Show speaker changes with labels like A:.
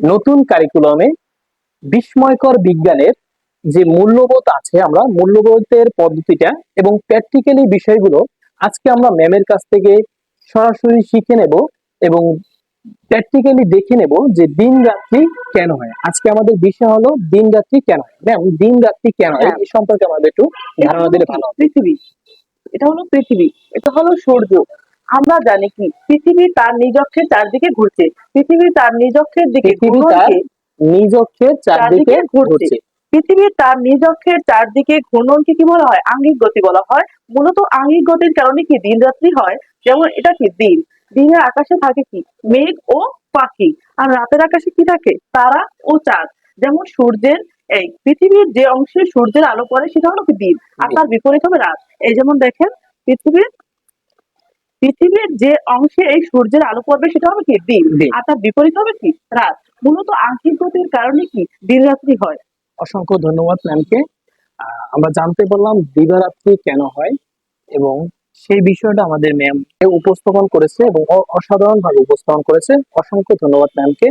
A: নতুন কারিকুলামে বিস্ময়কর বিজ্ঞানের যে মূল্যবোধ আছে আমরা মূল্যবোধের পদ্ধতিটা এবং প্র্যাকটিক্যালি বিষয়গুলো আজকে আমরা ম্যামের কাছ থেকে সরাসরি শিখে নেব এবং প্র্যাকটিক্যালি দেখে নেব যে দিন রাত্রি কেন হয়। আজকে আমাদের বিষয় হলো দিন রাত্রি কেন হয়। ম্যাম দিন রাত্রি কেন হয়?
B: হ্যাঁ।
A: এই সম্পর্কে আমাদের একটু ধারণা দিলে ভালো হবে।
B: পৃথিবী। এটা হলো পৃথিবী। এটা হলো সূর্য। আমরা জানি কি পৃথিবী তার নিজ অক্ষের চারদিকে ঘুরছে। পৃথিবী তার নিজ অক্ষের দিকে
A: পৃথিবী তার নিজ অক্ষের চারদিকে
B: ঘুরছে।
A: ঘুরছে।
B: পৃথিবী তার নিজ অক্ষের চারদিকে ঘূর্ণনকে কি বলা হয়? আঙ্গিক গতি বলা হয়। মূলত আঙ্গিক গতির কারণে কি দিন রাত্রি হয়? যেমন এটা কি দিন? দিনের আকাশে থাকে কি? মেঘ ও পাখি। আর রাতের আকাশে কি থাকে? তারা ও চাঁদ। যেমন সূর্যের এই পৃথিবীর যে অংশে সূর্যের আলো পড়ে সেটা হলো কি দিন। আর তার বিপরীত হবে রাত। এই যেমন দেখেন পৃথিবীর পৃথিবীর যে অংশে এই সূর্যের আলো পড়বে সেটা হবে কি?
A: দিন।
B: আর তার বিপরীত হবে কি? রাত। মূলত আংশিক গতির কারণে কি? দিন রাত্রি হয়।
A: অসংখ্য ধন্যবাদ ম্যামকে আমরা জানতে পারলাম দিবারাত্রি কেন হয় এবং সেই বিষয়টা আমাদের ম্যাম উপস্থাপন করেছে এবং অসাধারণ ভাবে উপস্থাপন করেছে। অসংখ্য ধন্যবাদ ম্যামকে